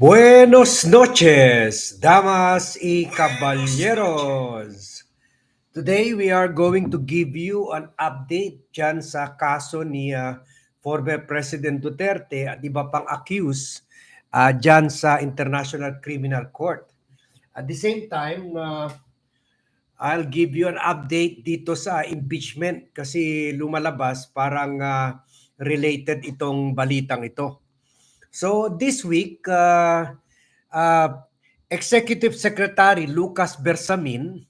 Buenos noches, damas y caballeros. Today we are going to give you an update dyan sa kaso ni ah, former President Duterte at iba pang accused uh, dyan sa International Criminal Court. At the same time, uh, I'll give you an update dito sa impeachment kasi lumalabas parang ah, related itong balitang ito. So this week, uh, uh, Executive Secretary Lucas Bersamin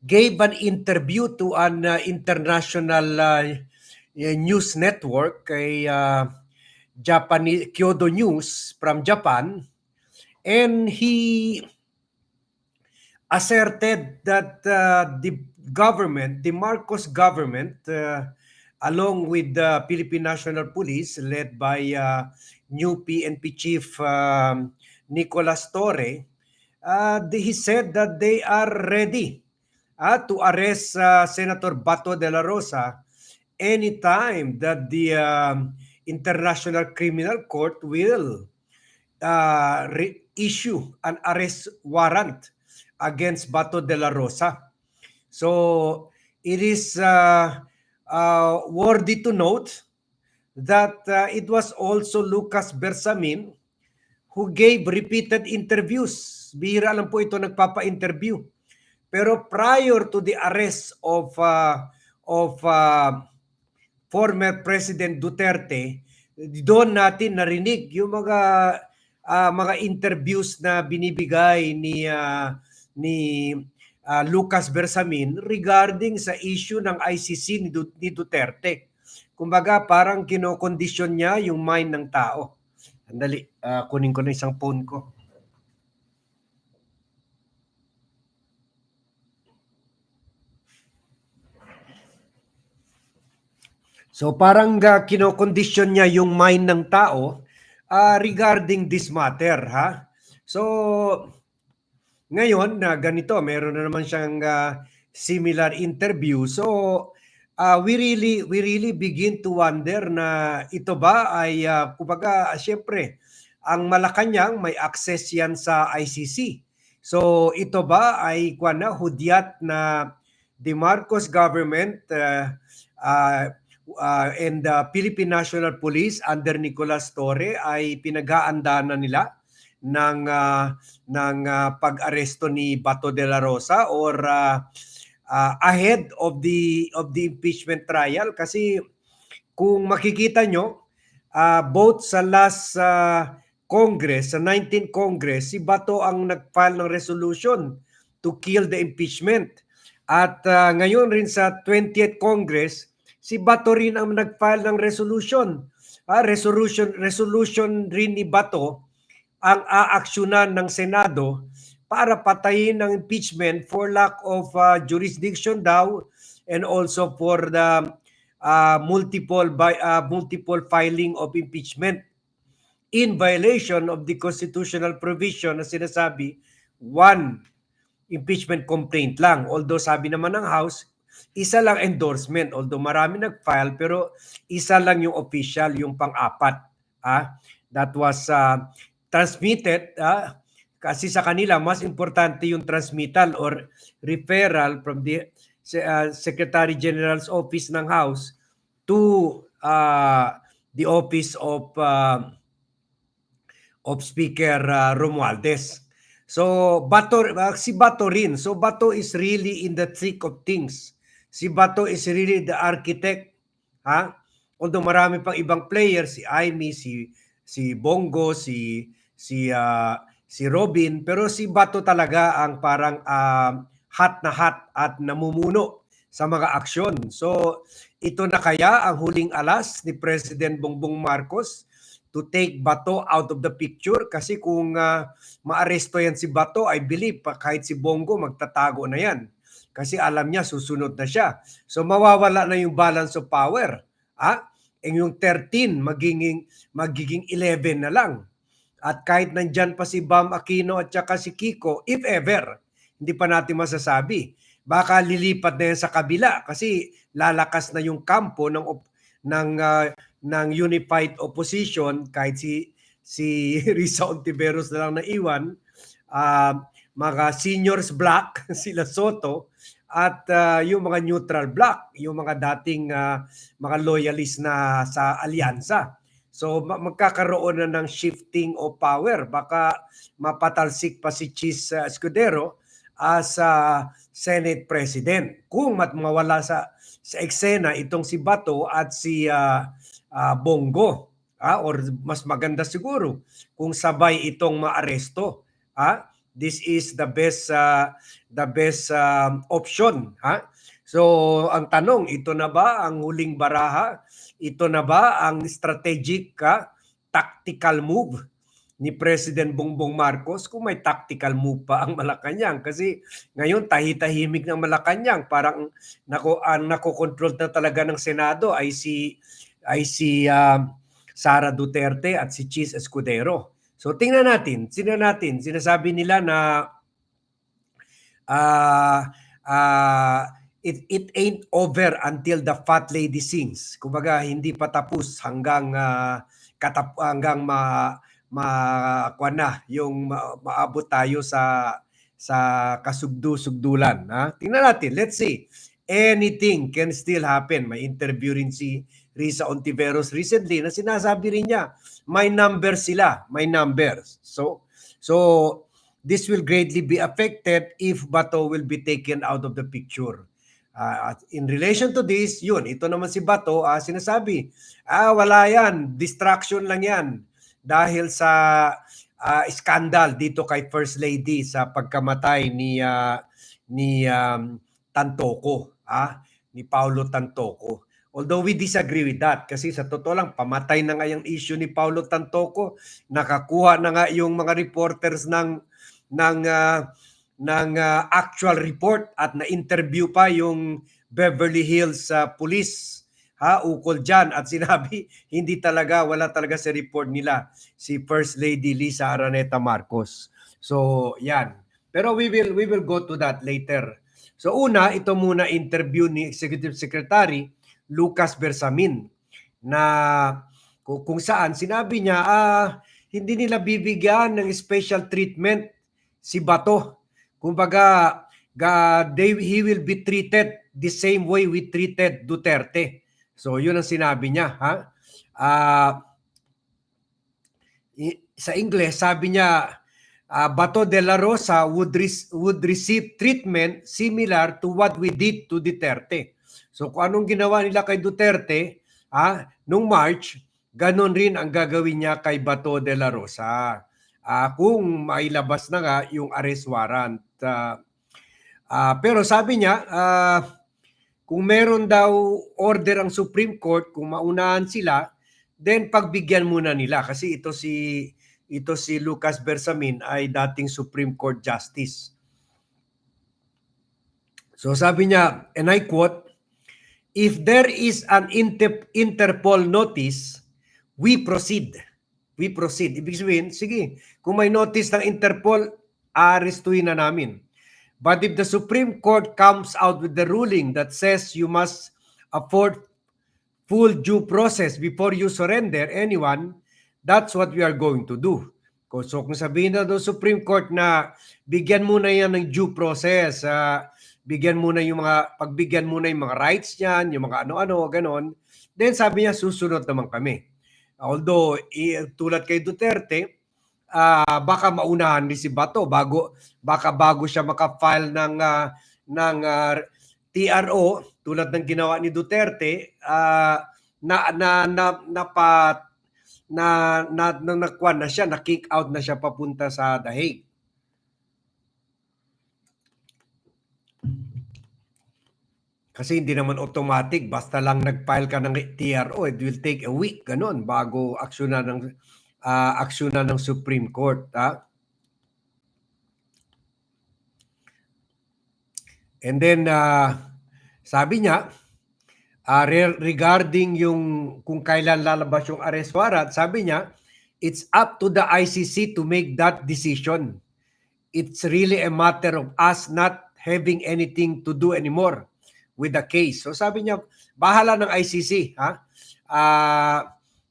gave an interview to an uh, international uh, news network kay uh, Japanese Kyodo News from Japan. And he asserted that uh, the government, the Marcos government, uh, along with the Philippine National Police led by uh, new PNP chief um, Nicolas Torre, uh, he said that they are ready uh, to arrest uh, Senator Bato de la Rosa anytime that the um, International Criminal Court will uh, issue an arrest warrant against Bato de la Rosa. So it is uh, uh, worthy to note that uh, it was also Lucas Bersamin who gave repeated interviews. Bihira lang po ito nagpapa-interview. Pero prior to the arrest of uh, of uh, former President Duterte, doon natin narinig yung mga ah, mga interviews na binibigay ni ah, ni ah, Lucas Bersamin regarding sa issue ng ICC ni, ni Duterte. Kumbaga parang kinokondisyon niya yung mind ng tao. Andali, ah, kunin ko na isang phone ko. So parang uh, kinokondisyon niya yung mind ng tao ah, regarding this matter, ha? So ngayon na ganito, meron na naman siyang ah, similar interview. So ah, we really we really begin to wonder na ito ba ay uh, kumbaga syempre ang Malacanang may access yan sa ICC. So ito ba ay kuwan na hudyat na the Marcos government uh, uh, uh, and the Philippine National Police under Nicolas Torre ay pinag-aanda na nila ng ah, ng ah, pag-aresto ni Bato de la Rosa or ah, ah, ahead of the of the impeachment trial kasi kung makikita nyo ah, both sa last ah, Congress sa 19th Congress si Bato ang nag-file ng resolution to kill the impeachment at ah, ngayon rin sa 20th Congress si Bato rin ang nag-file ng resolution. Ah, resolution resolution rin ni Bato ang aaksyonan ng Senado para patayin ng impeachment for lack of uh, jurisdiction daw and also for the uh, multiple by uh, multiple filing of impeachment in violation of the constitutional provision na sinasabi one impeachment complaint lang. Although sabi naman ng House isa lang endorsement although marami nag-file pero isa lang yung official yung pang-apat ah. That was uh, transmitted ah, kasi sa kanila mas importante yung transmittal or referral from the uh, Secretary General's office ng House to uh, the office of uh, of Speaker uh, Romualdez. So Bato uh, si Bato rin. So Bato is really in the thick of things. Si Bato is really the architect, ha? Although marami pang ibang players, si Aimee, si si Bongo, si si ah, si Robin, pero si Bato talaga ang parang ah, hot na hot at namumuno sa mga aksyon. So ito na kaya ang huling alas ni President Bongbong Marcos to take Bato out of the picture kasi kung ah, maaresto yan si Bato, I believe kahit si Bongo magtatago na yan kasi alam niya susunod na siya. So mawawala na yung balance of power. Ah, and yung 13 magiging magiging 11 na lang. At kahit nandyan pa si Bam Aquino at saka si Kiko, if ever, hindi pa natin masasabi. Baka lilipat na yan sa kabila kasi lalakas na yung kampo ng ng ah, ng unified opposition kahit si si Risa Ontiveros na lang naiwan. Ah, mga seniors black, sila Soto, at ah, yung mga neutral black, yung mga dating ah, mga loyalist na sa alyansa. So ma- magkakaroon na ng shifting of power. Baka mapatalsik pa si Chis ah, Escudero as ah, Senate President. Kung mat mawala sa sa eksena itong si Bato at si ah, ah, Bongo. Ah, or mas maganda siguro kung sabay itong maaresto. Ah, this is the best ah, the best um, option. Ha? So ang tanong, ito na ba ang huling baraha? Ito na ba ang strategic ka tactical move ni President Bongbong Marcos? Kung may tactical move pa ang Malacanang kasi ngayon tahi-tahimik ng Malacanang. Parang nako ang nakokontrol na talaga ng Senado ay si ay si um, Sara Duterte at si Chis Escudero. So tingnan natin, sino natin, sinasabi nila na ah ah, it it ain't over until the fat lady sings. Kumbaga hindi pa tapos hanggang ah, katap hanggang ma ma na yung ma- maabot tayo sa sa kasugdu-sugdulan. Ha? Tingnan natin, let's see. Anything can still happen. May interview rin si Risa Ontiveros recently na sinasabi rin niya, may numbers sila, may numbers. So, so this will greatly be affected if Bato will be taken out of the picture. At in relation to this, yun, ito naman si Bato, ah, sinasabi, ah, wala yan, distraction lang yan. Dahil sa ah, scandal dito kay First Lady sa pagkamatay ni ah, ni um, Tantoco, ah, ni Paulo Tantoco. Although we disagree with that kasi sa totoo lang pamatay na nga yung issue ni Paulo Tantoco, nakakuha na nga yung mga reporters ng ng ah, ng ah, actual report at na-interview pa yung Beverly Hills ah, Police ha ukol diyan at sinabi hindi talaga wala talaga sa report nila si First Lady Lisa Araneta Marcos. So, yan. Pero we will we will go to that later. So una, ito muna interview ni Executive Secretary Lucas Bersamin na kung, kung saan sinabi niya ah hindi nila bibigyan ng special treatment si Bato. Kumbaga, ga, they, he will be treated the same way we treated Duterte. So, yun ang sinabi niya. Ha? I- sa Ingles, sabi niya, ah, Bato de la Rosa would, re- would receive treatment similar to what we did to Duterte. So kung anong ginawa nila kay Duterte ah, nung March, ganon rin ang gagawin niya kay Bato de la Rosa. Ah, kung mailabas na nga yung arrest warrant. Ah, ah, pero sabi niya, ah, kung meron daw order ang Supreme Court, kung maunahan sila, then pagbigyan muna nila kasi ito si ito si Lucas Bersamin ay dating Supreme Court Justice. So sabi niya, and I quote, if there is an Inter- Interpol notice, we proceed. We proceed. Ibig sabihin, sige, kung may notice ng Interpol, arestuhin na namin. But if the Supreme Court comes out with the ruling that says you must afford full due process before you surrender anyone, that's what we are going to do. So kung sabihin na ng Supreme Court na bigyan muna yan ng due process, ah, bigyan muna yung mga, pagbigyan muna yung mga rights niyan, yung mga ano-ano, ganon, then sabi niya, susunod naman kami. Although, i- tulad kay Duterte, ah, baka maunahan ni si Bato bago baka bago siya maka-file ng ah, ng ah, TRO tulad ng ginawa ni Duterte ah, na na na napa na na na, nakuha na siya, na-kick out na siya papunta sa The Hague. Kasi hindi naman automatic, basta lang nag-file ka ng TRO, it will take a week, ganun, bago aksyonan ng ah, aksyonan ng Supreme Court. Ha? And then, ah, sabi niya, re- regarding yung kung kailan lalabas yung arrest warrant, sabi niya, it's up to the ICC to make that decision. It's really a matter of us not having anything to do anymore with the case. So sabi niya, bahala ng ICC. Ha? Ah,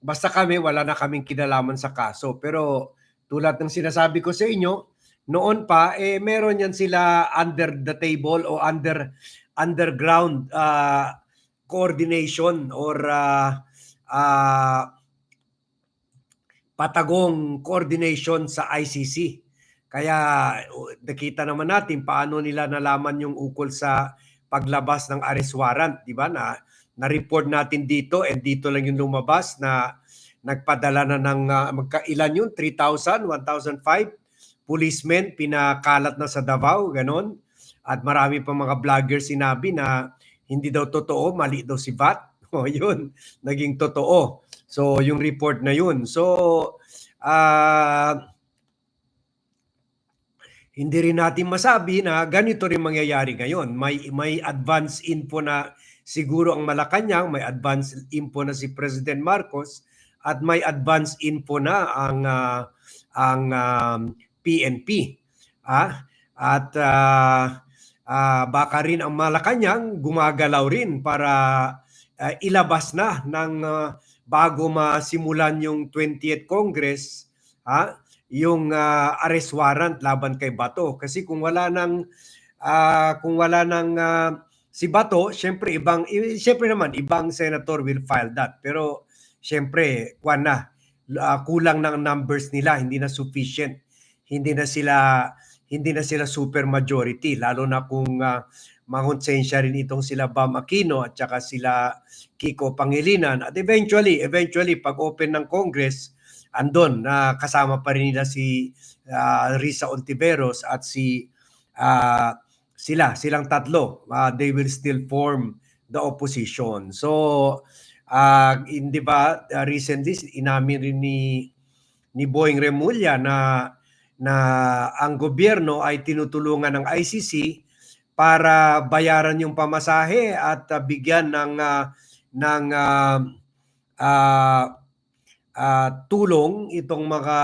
basta kami wala na kaming kinalaman sa kaso. Pero tulad ng sinasabi ko sa inyo, noon pa eh meron yan sila under the table o under underground uh, coordination or uh, uh, patagong coordination sa ICC. Kaya uh, nakita naman natin paano nila nalaman yung ukol sa paglabas ng arrest warrant, di ba? Na na-report natin dito and dito lang yung lumabas na nagpadala na ng uh, magkailan yun 3,000, 1,005 policemen pinakalat na sa Davao, ganon. At marami pa mga vlogger sinabi na hindi daw totoo, mali daw si Bat. O yun, naging totoo. So yung report na yun. So uh, hindi rin natin masabi na ganito rin mangyayari ngayon. May may advance info na siguro ang Malacanang, may advance info na si President Marcos at may advance info na ang uh, ang um, PNP. Ah? At uh, uh, baka rin ang Malacanang gumagalaw rin para uh, ilabas na ng uh, bago masimulan yung 20th Congress ha yung uh, arrest warrant laban kay Bato. Kasi kung wala nang uh, kung wala nang uh, si Bato syempre ibang syempre naman ibang senator will file that. Pero syempre kuan na uh, kulang ng numbers nila hindi na sufficient. Hindi na sila hindi na sila super majority lalo na kung uh, mangonsensya rin itong sila Bam Aquino at saka sila Kiko Pangilinan. At eventually eventually pag open ng Congress andon na uh, kasama pa rin nila si uh, Risa Ontiveros at si uh, sila silang tatlo. Uh, they will still form the opposition. So uh, hindi ba uh, recently inamin rin ni ni Boying Remulla na na ang gobyerno ay tinutulungan ng ICC para bayaran yung pamasahe at uh, bigyan ng uh, ng uh, uh, uh, tulong itong mga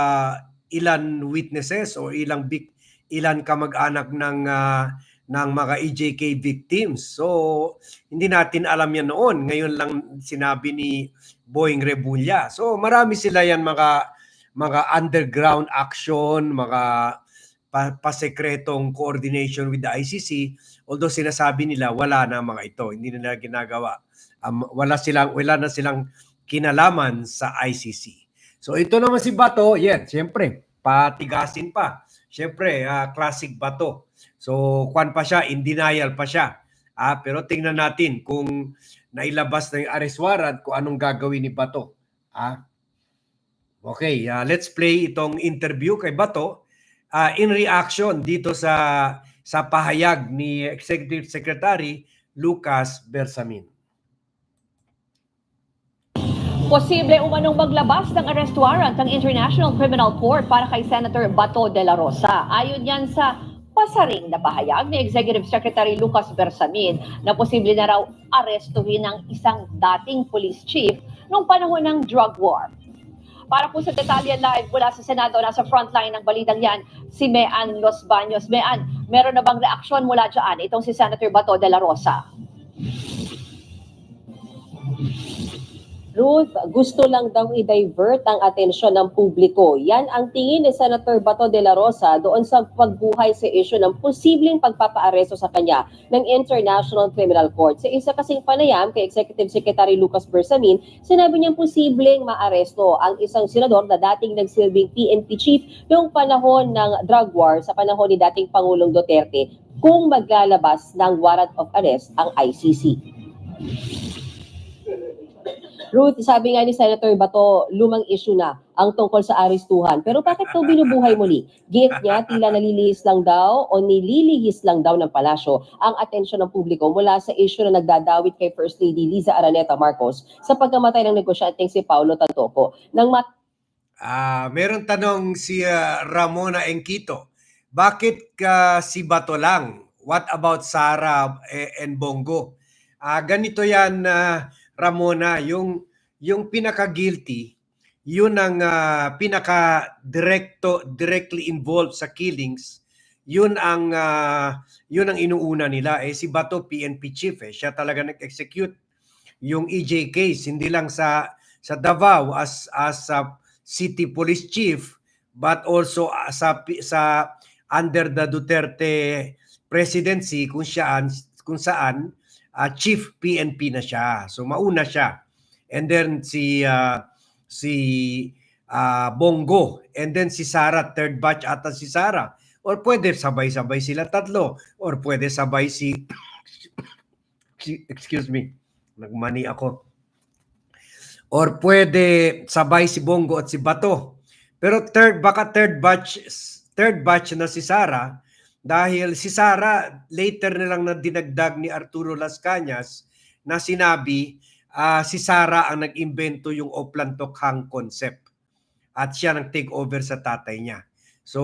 ilan witnesses o ilang big ilan kamag-anak ng uh, ng mga EJK victims. So, hindi natin alam yan noon. Ngayon lang sinabi ni Boeing Rebulla. So, marami sila yan mga mga underground action, mga pa, pasekretong coordination with the ICC although sinasabi nila wala na mga ito hindi nila ginagawa um, wala silang wala na silang kinalaman sa ICC so ito naman si Bato. Yan syempre patigasin pa. Syempre uh, classic Bato. So kwan pa siya in denial pa siya. Ah pero tingnan natin kung nailabas na yung arrest warrant kung anong gagawin ni Bato. Ah Okay, uh, let's play itong interview kay Bato. Uh, in reaction dito sa sa pahayag ni Executive Secretary Lucas Bersamin. Posible umanong maglabas ng arrest warrant ng International Criminal Court para kay Senator Bato de la Rosa. Ayon yan sa pasaring na pahayag ni Executive Secretary Lucas Bersamin na posible na raw arestuhin ng isang dating police chief noong panahon ng drug war. Para po sa detalye live mula sa Senado, nasa frontline ng balitang yan, si Mean Los Baños. Mean, meron na bang reaksyon mula dyan itong si Senator Bato de la Rosa? Ruth, gusto lang daw i-divert ang atensyon ng publiko. Yan ang tingin ni Senator Bato de la Rosa doon sa pagbuhay sa issue ng posibleng pagpapaaresto sa kanya ng International Criminal Court. Sa isa kasing panayam kay Executive Secretary Lucas Bersamin, sinabi niyang posibleng maaresto ang isang senador na dating nagsilbing PNP chief noong panahon ng drug war sa panahon ni dating Pangulong Duterte kung maglalabas ng warrant of arrest ang ICC. Ruth, sabi nga ni Senator Bato, lumang issue na ang tungkol sa aristuhan. Pero bakit ito binubuhay muli? Giit niya, tila nalilihis lang daw o nililihis lang daw ng palasyo ang atensyon ng publiko mula sa issue na nagdadawit kay First Lady Liza Araneta Marcos sa pagkamatay ng negosyanteng si Paulo Tantoco. Nang mat- Ah, meron tanong si uh, Ramona Engkito. Bakit ka si Bato lang? What about Sara eh, and Bongo? Ah, ganito 'yan uh, Ramona, yung yung pinaka-guilty, yun ang uh, pinaka directo directly involved sa killings. Yun ang uh, yun ang inuuna nila eh si Bato PNP chief eh. Siya talaga nag-execute yung EJ case hindi lang sa sa Davao as as a city police chief but also uh, sa sa under the Duterte presidency kung saan kung saan uh, chief PNP na siya. So mauna siya. And then si uh, si uh, Bongo. And then si Sara third batch ata si Sara or pwede sabay-sabay sila tatlo. Or pwede sabay si excuse me nagmani ako. Or pwede sabay si Bongo at si Bato. Pero third baka third batch third batch na si Sara dahil si Sara later na lang na dinagdag ni Arturo Las Cañas na sinabi ah, si Sara ang nag-imbento yung Oplan Tokhang concept at siya nang take over sa tatay niya. So,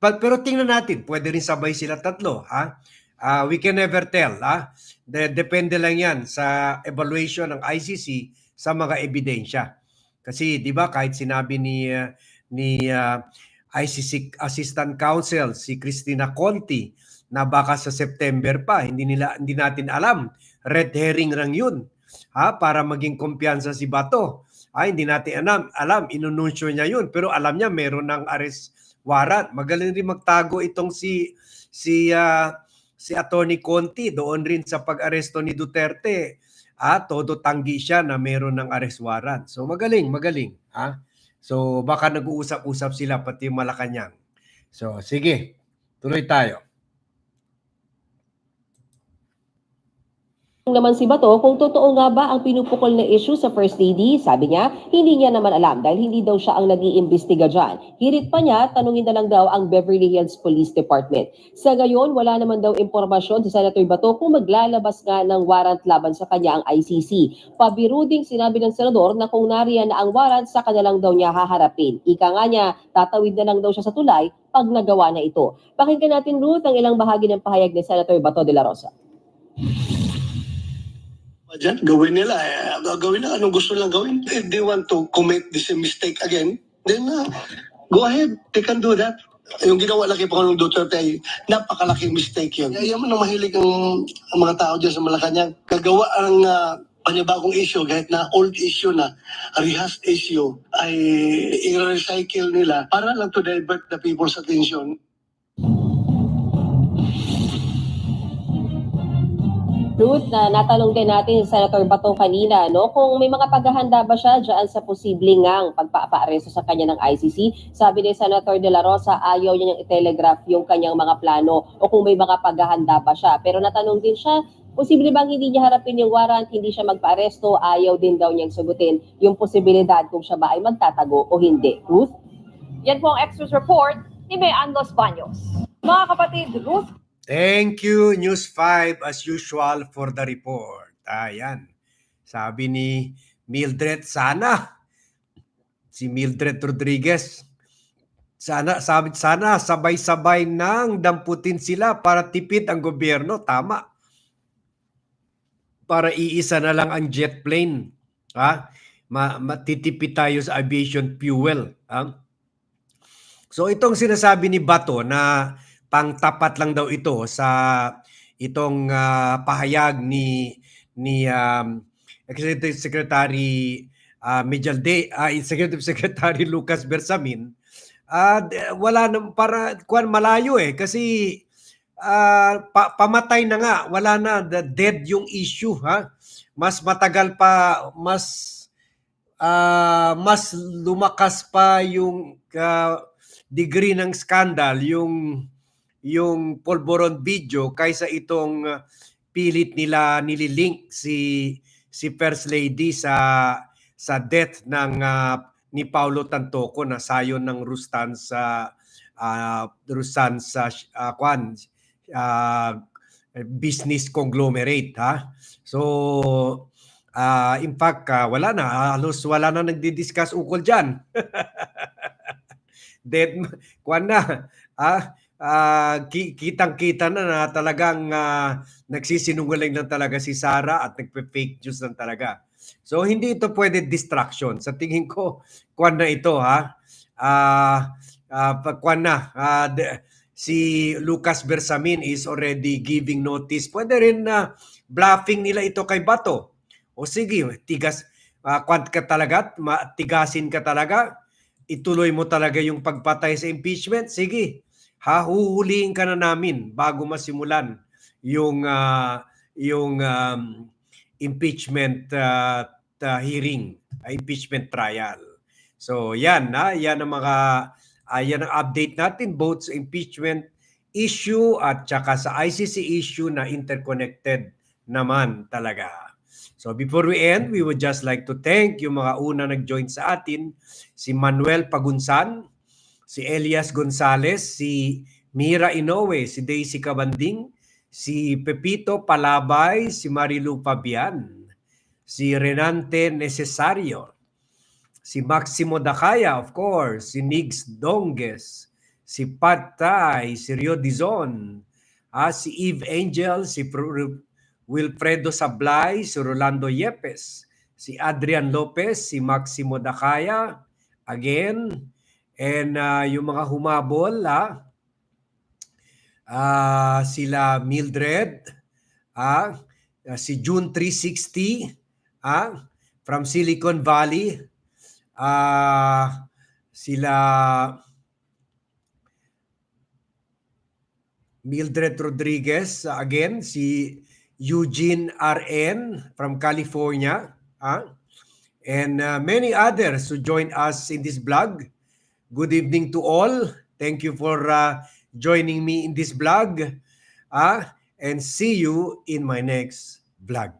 pa- pero tingnan natin, pwede rin sabay sila tatlo, ha? Ah, we can never tell, ha? De- depende lang 'yan sa evaluation ng ICC sa mga ebidensya. Kasi 'di ba kahit sinabi ni ah, ni ah, ICC Assistant Counsel si Christina Conti na baka sa September pa, hindi nila hindi natin alam. Red herring lang 'yun. Ha, para maging kumpiyansa si Bato. Ay, hindi natin alam. Alam, inununsyo niya 'yun, pero alam niya meron ng arrest warrant. Magaling rin magtago itong si si ah, si Attorney Conti doon rin sa pag-aresto ni Duterte. Ah, todo tanggi siya na meron ng arrest warrant. So magaling, magaling, ha? So baka nag-uusap-usap sila pati Malacanang. So sige, tuloy tayo. Naman si Bato kung totoo nga ba ang pinupukol na issue sa First Lady. Sabi niya, hindi niya naman alam dahil hindi daw siya ang nag-iimbestiga dyan. Hirit pa niya, tanungin na lang daw ang Beverly Hills Police Department. Sa gayon, wala naman daw impormasyon si Senator Bato kung maglalabas nga ng warrant laban sa kanya ang ICC. Pabiruding sinabi ng senador na kung nariyan na ang warrant, saka na lang daw niya haharapin. Ika nga niya, tatawid na lang daw siya sa tulay pag nagawa na ito. Pakinggan natin, Ruth, ang ilang bahagi ng pahayag ni Senator Bato de la Rosa. Diyan, gawin nila. Eh, gagawin na anong gusto lang gawin. If they want to commit this mistake again, then uh, go ahead. They can do that. Yung ginawa lang kay Pangulong Duterte ay napakalaking mistake yun. Kaya mo na mahilig ang, ang mga tao dyan sa Malacanang. Gagawa ang uh, panibagong issue, kahit na old issue na, rehashed issue, ay i-recycle nila para lang to divert the people's attention. Ruth, na natanong din natin si Senator Bato kanina, no, kung may mga paghahanda ba siya dyan sa posibleng ngang pagpapaaresto sa kanya ng ICC. Sabi ni Senator De La Rosa, ayaw niya niyang i-telegraph yung kanyang mga plano o kung may mga paghahanda ba siya. Pero natanong din siya, posible bang hindi niya harapin yung warrant, hindi siya magpaaresto, ayaw din daw niyang sagutin yung posibilidad kung siya ba ay magtatago o hindi. Ruth? Yan po ang extras report ni May Anlos Baños. Mga kapatid, Ruth Thank you, News 5, as usual, for the report. Ayan. Sabi ni Mildred, sana. Si Mildred Rodriguez. Sana, sabi, sana sabay-sabay nang damputin sila para tipid ang gobyerno. Tama. Para iisa na lang ang jet plane. Ha? Ma matitipid tayo sa aviation fuel. Ha? So itong sinasabi ni Bato na pangtapat lang daw ito sa itong ah, pahayag ni ni um, Executive Secretary uh, Mejalde, ah, Executive Secretary Lucas Bersamin. ah, d- wala na para kuan malayo eh kasi ah, pa- pamatay na nga, wala na the dead yung issue ha. Mas matagal pa, mas ah, mas lumakas pa yung ah, degree ng scandal yung yung polvoron video kaysa itong uh, pilit nila nililink si si First Lady sa sa death ng uh, ni Paulo Tantoco na sayon ng Rustan sa uh, Rustan sa uh, kwan uh, business conglomerate ha. So uh, in fact uh, wala na halos wala na nagdi-discuss ukol diyan. Dead kwan na ah ki- kitang-kita na na talagang ah, nagsisinungaling lang talaga si Sara at nagpe-fake news lang talaga. So hindi ito pwede distraction. Sa tingin ko, kwan na ito ha. Ah, pag kwan na. Ah, de- si Lucas Bersamin is already giving notice. Pwede rin na bluffing nila ito kay Bato. O sige, tigas uh, kwant ka talaga, at matigasin ka talaga, ituloy mo talaga yung pagpatay sa impeachment, sige, hahuhulihin ka na namin bago masimulan yung ah, yung um, impeachment uh, uh, hearing, uh, impeachment trial. So yan na, yan ang mga ah, yan ang update natin both sa impeachment issue at saka sa ICC issue na interconnected naman talaga. So before we end, we would just like to thank yung mga una nag-join sa atin, si Manuel Pagunsan, si Elias Gonzales, si Mira Inoue, si Daisy Cabanding, si Pepito Palabay, si Marilu Fabian, si Renante Necesario, si Maximo Dakaya, of course, si Nigs Donges, si Pat Tay, si Rio Dizon, ah, si Eve Angel, si Wilfredo Sablay, si Rolando Yepes, si Adrian Lopez, si Maximo Dakaya, again, and ah, yung mga humabol, ah, ah, sila Mildred, ah, ah, si June 360, ah, from Silicon Valley, ah, sila Mildred Rodriguez, ah, again, si Eugene RN from California, ah, and ah, many others who joined us in this blog. Good evening to all. Thank you for ah, joining me in this blog. Ah, and see you in my next vlog.